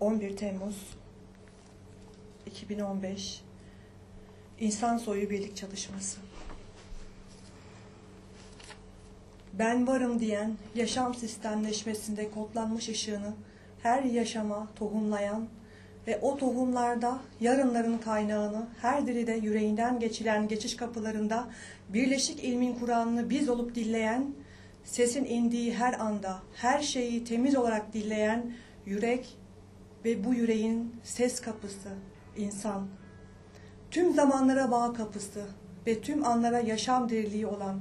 11 Temmuz 2015 İnsan Soyu Birlik Çalışması. Ben varım diyen yaşam sistemleşmesinde kodlanmış ışığını her yaşama tohumlayan ve o tohumlarda yarınların kaynağını her diride yüreğinden geçilen geçiş kapılarında birleşik ilmin Kur'an'ını biz olup dilleyen, sesin indiği her anda her şeyi temiz olarak dilleyen yürek ve bu yüreğin ses kapısı, insan. Tüm zamanlara bağ kapısı ve tüm anlara yaşam diriliği olan,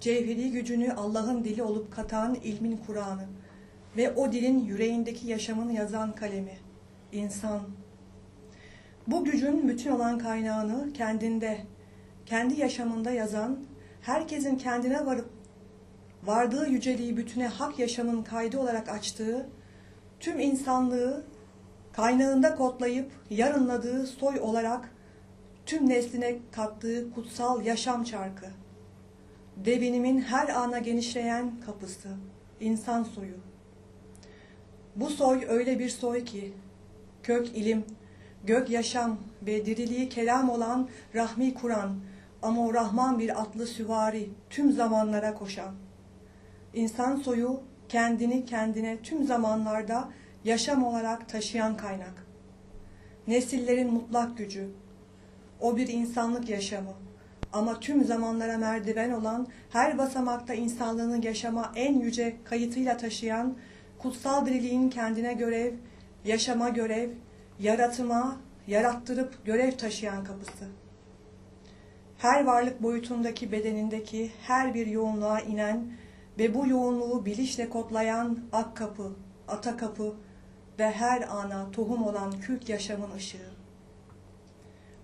cevheri gücünü Allah'ın dili olup katan ilmin Kur'an'ı ve o dilin yüreğindeki yaşamını yazan kalemi, insan. Bu gücün bütün olan kaynağını kendinde, kendi yaşamında yazan, herkesin kendine varıp vardığı yüceliği bütüne hak yaşamın kaydı olarak açtığı, tüm insanlığı kaynağında kodlayıp yarınladığı soy olarak tüm nesline kattığı kutsal yaşam çarkı. Devinimin her ana genişleyen kapısı, insan soyu. Bu soy öyle bir soy ki, kök ilim, gök yaşam ve diriliği kelam olan rahmi Kur'an ama o Rahman bir atlı süvari tüm zamanlara koşan. İnsan soyu kendini kendine tüm zamanlarda yaşam olarak taşıyan kaynak. Nesillerin mutlak gücü. O bir insanlık yaşamı. Ama tüm zamanlara merdiven olan, her basamakta insanlığını yaşama en yüce kayıtıyla taşıyan, kutsal diriliğin kendine görev, yaşama görev, yaratıma, yarattırıp görev taşıyan kapısı. Her varlık boyutundaki bedenindeki her bir yoğunluğa inen ve bu yoğunluğu bilişle kodlayan ak kapı, ata kapı, ve her ana tohum olan kült yaşamın ışığı.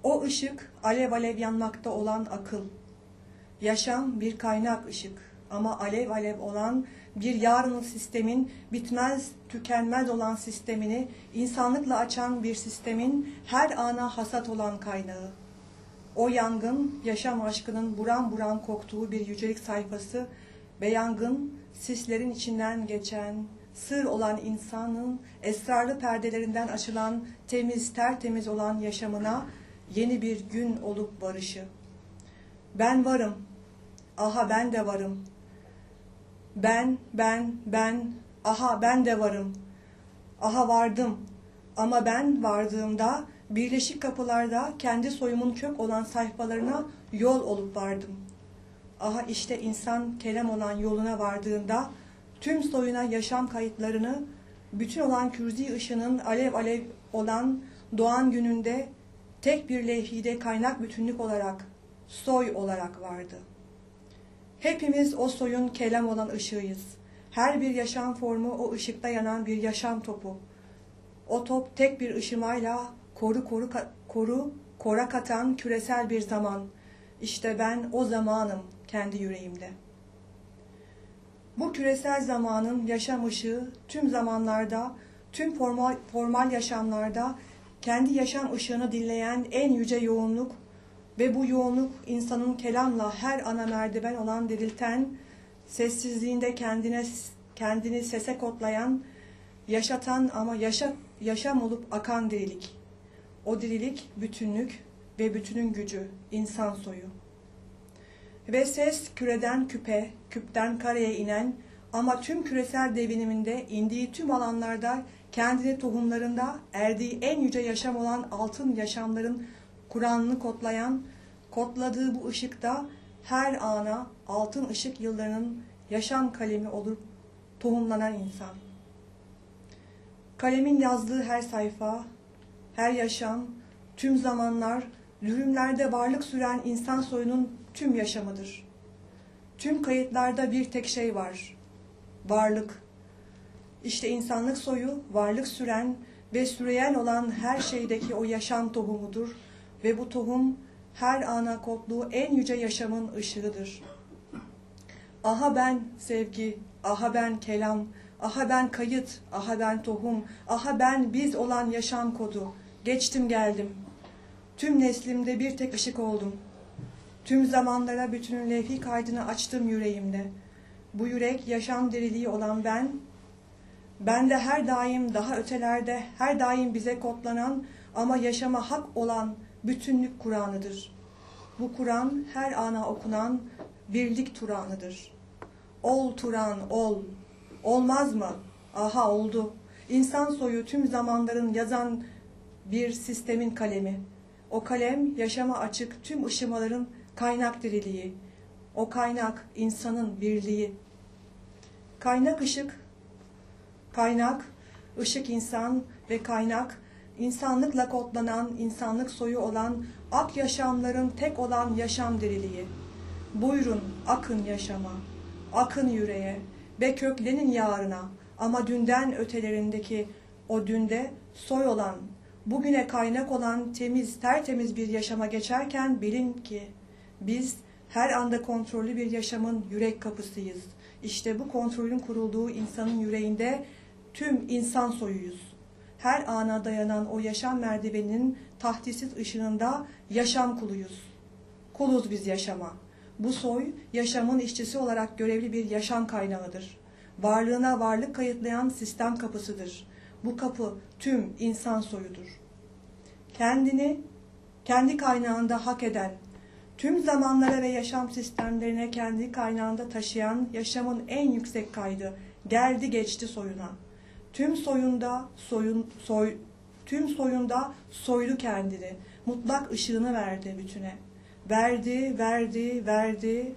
O ışık alev alev yanmakta olan akıl. Yaşam bir kaynak ışık ama alev alev olan bir yarın sistemin bitmez, tükenmez olan sistemini insanlıkla açan bir sistemin her ana hasat olan kaynağı. O yangın yaşam aşkının buran buran koktuğu bir yücelik sayfası ve yangın sislerin içinden geçen sır olan insanın esrarlı perdelerinden açılan temiz tertemiz olan yaşamına yeni bir gün olup barışı. Ben varım, aha ben de varım. Ben, ben, ben, aha ben de varım. Aha vardım ama ben vardığımda birleşik kapılarda kendi soyumun kök olan sayfalarına yol olup vardım. Aha işte insan kelam olan yoluna vardığında tüm soyuna yaşam kayıtlarını bütün olan kürzi ışının alev alev olan doğan gününde tek bir levhide kaynak bütünlük olarak, soy olarak vardı. Hepimiz o soyun kelam olan ışığıyız. Her bir yaşam formu o ışıkta yanan bir yaşam topu. O top tek bir ışımayla koru koru koru kora katan küresel bir zaman. İşte ben o zamanım kendi yüreğimde.'' Bu küresel zamanın yaşam ışığı tüm zamanlarda, tüm formal, formal yaşamlarda kendi yaşam ışığını dinleyen en yüce yoğunluk ve bu yoğunluk insanın kelamla her ana merdiven olan dirilten, sessizliğinde kendine kendini sese kodlayan, yaşatan ama yaşa, yaşam olup akan dirilik. O dirilik bütünlük ve bütünün gücü, insan soyu. Ve ses küreden küpe, küpten kareye inen ama tüm küresel deviniminde indiği tüm alanlarda kendini tohumlarında erdiği en yüce yaşam olan altın yaşamların Kur'an'ını kodlayan, kodladığı bu ışıkta her ana altın ışık yıllarının yaşam kalemi olup tohumlanan insan. Kalemin yazdığı her sayfa, her yaşam, tüm zamanlar, dürümlerde varlık süren insan soyunun tüm yaşamıdır. Tüm kayıtlarda bir tek şey var. Varlık. İşte insanlık soyu varlık süren ve süreyen olan her şeydeki o yaşam tohumudur ve bu tohum her ana kodluğu en yüce yaşamın ışığıdır. Aha ben sevgi, aha ben kelam, aha ben kayıt, aha ben tohum, aha ben biz olan yaşam kodu. Geçtim geldim. Tüm neslimde bir tek ışık oldum.'' Tüm zamanlara bütünün levhi kaydını açtım yüreğimde. Bu yürek yaşam diriliği olan ben, Ben de her daim daha ötelerde, her daim bize kodlanan ama yaşama hak olan bütünlük Kur'an'ıdır. Bu Kur'an her ana okunan birlik Turan'ıdır. Ol Turan, ol. Olmaz mı? Aha oldu. İnsan soyu tüm zamanların yazan bir sistemin kalemi. O kalem yaşama açık tüm ışımaların kaynak diriliği. O kaynak insanın birliği. Kaynak ışık, kaynak, ışık insan ve kaynak, insanlıkla kodlanan, insanlık soyu olan, ak yaşamların tek olan yaşam diriliği. Buyurun akın yaşama, akın yüreğe ve köklenin yarına ama dünden ötelerindeki o dünde soy olan, bugüne kaynak olan temiz, tertemiz bir yaşama geçerken bilin ki biz her anda kontrollü bir yaşamın yürek kapısıyız. İşte bu kontrolün kurulduğu insanın yüreğinde tüm insan soyuyuz. Her ana dayanan o yaşam merdiveninin tahtisiz ışığında yaşam kuluyuz. Kuluz biz yaşama. Bu soy yaşamın işçisi olarak görevli bir yaşam kaynağıdır. Varlığına varlık kayıtlayan sistem kapısıdır. Bu kapı tüm insan soyudur. Kendini kendi kaynağında hak eden, tüm zamanlara ve yaşam sistemlerine kendi kaynağında taşıyan yaşamın en yüksek kaydı geldi geçti soyuna. Tüm soyunda soyun soy tüm soyunda soylu kendini, mutlak ışığını verdi bütüne. Verdi, verdi, verdi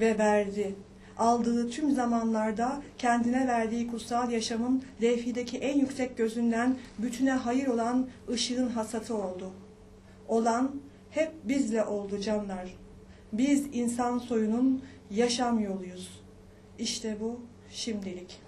ve verdi. Aldığı tüm zamanlarda kendine verdiği kutsal yaşamın levhideki en yüksek gözünden bütüne hayır olan ışığın hasatı oldu. Olan hep bizle oldu canlar. Biz insan soyunun yaşam yoluyuz. İşte bu şimdilik.